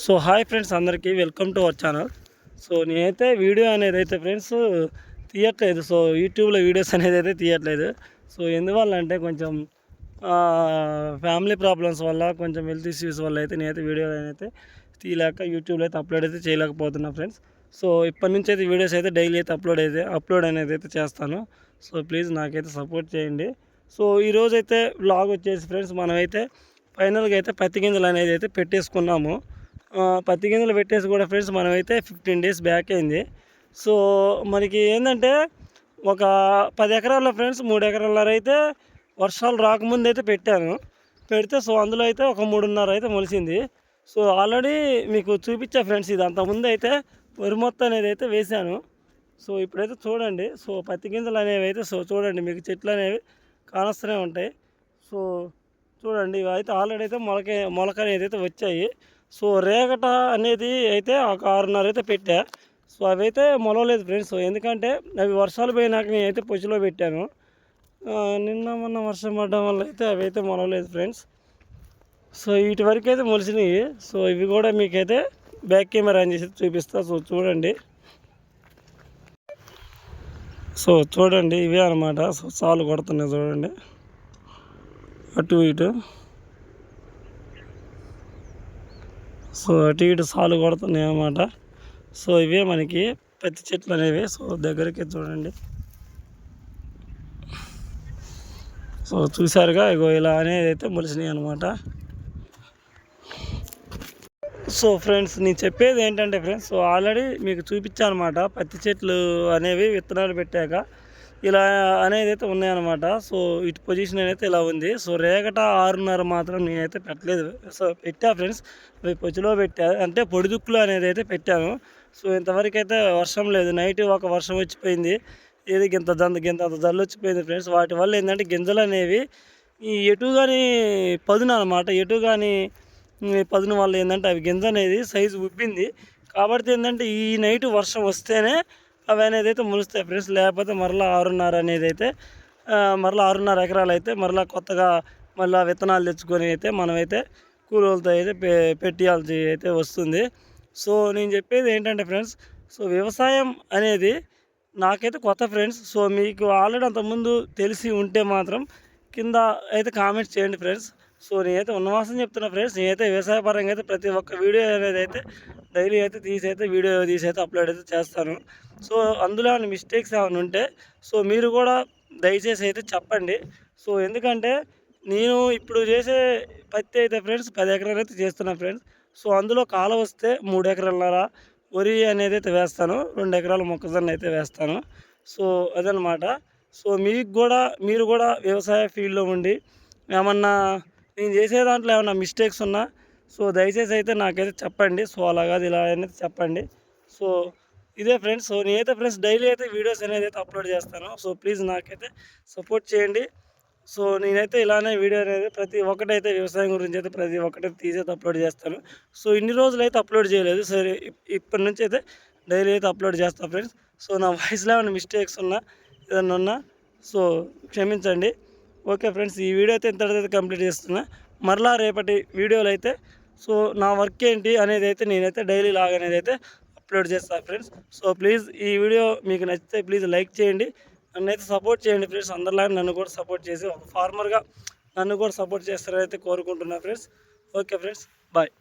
So hi friends అందరికీ welcome to our channel. So నేనైతే video అనేది అయితే ఫ్రెండ్స్ తీయట్లేదు. సో యూట్యూబ్లో వీడియోస్ అనేది అయితే తీయట్లేదు. సో ఎందువల్ల అంటే కొంచెం ఫ్యామిలీ ప్రాబ్లమ్స్ వల్ల కొంచెం హెల్త్ ఇష్యూస్ వల్ల అయితే నేనైతే వీడియో అయితే తీయలేక యూట్యూబ్లో అయితే అప్లోడ్ అయితే చేయలేకపోతున్నా ఫ్రెండ్స్. సో ఇప్పటి నుంచి అయితే వీడియోస్ అయితే డైలీ అయితే అప్లోడ్ అయితే అప్లోడ్ అనేది అయితే చేస్తాను. సో ప్లీజ్ నాకైతే సపోర్ట్ చేయండి. సో ఈరోజైతే అయితే వ్లాగ్ వచ్చేసి ఫ్రెండ్స్ మనమైతే ఫైనల్గా అయితే పత్తి గింజలు అనేది అయితే పెట్టేసుకున్నాము. పత్తి గింజలు పెట్టేసి కూడా ఫ్రెండ్స్ మనమైతే ఫిఫ్టీన్ డేస్ బ్యాక్ అయింది. సో మనకి ఏంటంటే ఒక పది ఎకరాల్లో ఫ్రెండ్స్ మూడు ఎకరాల అయితే వర్షాలు రాకముందు అయితే పెట్టాను. పెడితే సో అందులో అయితే ఒక మూడున్నర అయితే మొలిసింది. సో ఆల్రెడీ మీకు చూపించా ఫ్రెండ్స్ ఇది. అంతకుముందు అయితే వరి మొత్తం అనేది అయితే వేశాను సో ఇప్పుడైతే చూడండి. సో పత్తి గింజలు అనేవి అయితే సో చూడండి మీకు చెట్లు అనేవి కానస్తూనే ఉంటాయి. సో చూడండి ఇవి అయితే ఆల్రెడీ అయితే మొలక మొలక అనేది అయితే వచ్చాయి. సో రేగట అనేది అయితే ఒక ఆరున్నర అయితే పెట్టా. సో అవి అయితే మొలవలేదు ఫ్రెండ్స్. సో ఎందుకంటే అవి వర్షాలు పోయినాక నేనైతే పొచ్చిలో పెట్టాను. నిన్న మొన్న వర్షం పడడం వల్ల అయితే అవి అయితే మొలవలేదు ఫ్రెండ్స్. సో వీటి వరకు అయితే మొలిసినాయి. సో ఇవి కూడా మీకైతే బ్యాక్ కెమెరా ఆన్ చేసి చూపిస్తా. సో చూడండి. సో చూడండి ఇవే అనమాట సో చాలు కొడుతున్నాయి చూడండి. అటు ఇటు. సో అటు ఇటు సాలు కొడుతున్నాయి అన్నమాట. సో ఇవే మనకి పత్తి చెట్లు అనేవి. సో దగ్గరికి చూడండి. సో చూసారుగా ఇగో ఇలా అనేది అయితే మొలిసినాయి అనమాట సో ఫ్రెండ్స్ నేను చెప్పేది ఏంటంటే ఫ్రెండ్స్ సో ఆల్రెడీ మీకు చూపించాను అనమాట పత్తి చెట్లు అనేవి విత్తనాలు పెట్టాక ఇలా అనేది అయితే ఉన్నాయన్నమాట. సో ఇటు పొజిషన్ అయితే ఇలా ఉంది. సో రేగట ఆరున్నర మాత్రం నేనైతే పెట్టలేదు. సో పెట్టా ఫ్రెండ్స్. పొచ్చిలో పెట్టా. అంటే పొడిదుక్కులు అనేది అయితే పెట్టాను. సో ఇంతవరకు అయితే వర్షం లేదు. నైట్ ఒక వర్షం వచ్చిపోయింది. ఏది గింత దంద గింత అంత జల్లు వచ్చిపోయింది ఫ్రెండ్స్. వాటి వల్ల ఏంటంటే గింజలు అనేవి ఈ ఎటు కానీ పదున అనమాట ఎటు కానీ పదును వల్ల ఏంటంటే అవి గింజ అనేది సైజు ఉబ్బింది. కాబట్టి ఏంటంటే ఈ నైట్ వర్షం వస్తేనే అవి అనేది అయితే ములుస్తాయి ఫ్రెండ్స్. లేకపోతే మరలా ఆరున్నర అనేది అయితే మరలా ఆరున్నర ఎకరాలు అయితే మరలా కొత్తగా మళ్ళీ విత్తనాలు తెచ్చుకొని అయితే మనమైతే కూలీలతో అయితే పె పెట్టియాల్సి అయితే వస్తుంది. సో నేను చెప్పేది ఏంటంటే ఫ్రెండ్స్ సో వ్యవసాయం అనేది నాకైతే కొత్త ఫ్రెండ్స్. సో మీకు ఆల్రెడీ అంతకుముందు తెలిసి ఉంటే మాత్రం కింద అయితే కామెంట్స్ చేయండి ఫ్రెండ్స్. సో నేనైతే ఉన్నవాసం చెప్తున్నా ఫ్రెండ్స్. నేనైతే వ్యవసాయపరంగా అయితే ప్రతి ఒక్క వీడియో అనేది అయితే డైలీ అయితే తీసి అయితే వీడియో తీసి అయితే అప్లోడ్ అయితే చేస్తాను. సో అందులో ఏమైనా మిస్టేక్స్ ఏమైనా ఉంటే సో మీరు కూడా దయచేసి అయితే చెప్పండి. సో ఎందుకంటే నేను ఇప్పుడు చేసే పత్తి అయితే ఫ్రెండ్స్ పది ఎకరాలు అయితే చేస్తున్నా ఫ్రెండ్స్. సో అందులో కాల వస్తే మూడు ఎకరాలన్నర వరి అనేది అయితే వేస్తాను. రెండు ఎకరాల మొక్కజొన్న అయితే వేస్తాను. సో అదనమాట సో మీకు కూడా మీరు కూడా వ్యవసాయ ఫీల్డ్లో ఉండి ఏమన్నా నేను చేసే దాంట్లో ఏమన్నా మిస్టేక్స్ ఉన్నా సో దయచేసి అయితే నాకైతే చెప్పండి. సో అలా కాదు ఇలా అనేది చెప్పండి. సో ఇదే ఫ్రెండ్స్ సో నేనైతే ఫ్రెండ్స్ డైలీ అయితే వీడియోస్ అనేది అయితే అప్లోడ్ చేస్తాను. సో ప్లీజ్ నాకైతే సపోర్ట్ చేయండి. సో నేనైతే ఇలానే వీడియో అనేది ప్రతి ఒక్కటైతే వ్యవసాయం గురించి అయితే ప్రతి ఒక్కటైతే తీసైతే అప్లోడ్ చేస్తాను. సో ఇన్ని రోజులు అయితే అప్లోడ్ చేయలేదు. సరే ఇప్పటి నుంచి అయితే డైలీ అయితే అప్లోడ్ చేస్తాను ఫ్రెండ్స్. సో నా వాయిస్లో ఏమైనా మిస్టేక్స్ ఉన్నా ఏదన్నా ఉన్నా సో క్షమించండి. ఓకే ఫ్రెండ్స్ ఈ వీడియో అయితే ఇంతటితో కంప్లీట్ చేస్తున్నా. మరలా రేపటి వీడియోలు అయితే సో నా వర్క్ ఏంటి అనేది అయితే నేనైతే డైలీ లాగ్ అనేది అయితే అప్లోడ్ చేస్తాను ఫ్రెండ్స్. సో ప్లీజ్ ఈ వీడియో మీకు నచ్చితే ప్లీజ్ లైక్ చేయండి. నన్ను అయితే సపోర్ట్ చేయండి ఫ్రెండ్స్. అందరిలాగా నన్ను కూడా సపోర్ట్ చేసి ఒక ఫార్మర్గా నన్ను కూడా సపోర్ట్ చేస్తారని అయితే కోరుకుంటున్నాను ఫ్రెండ్స్. Okay friends. బాయ్.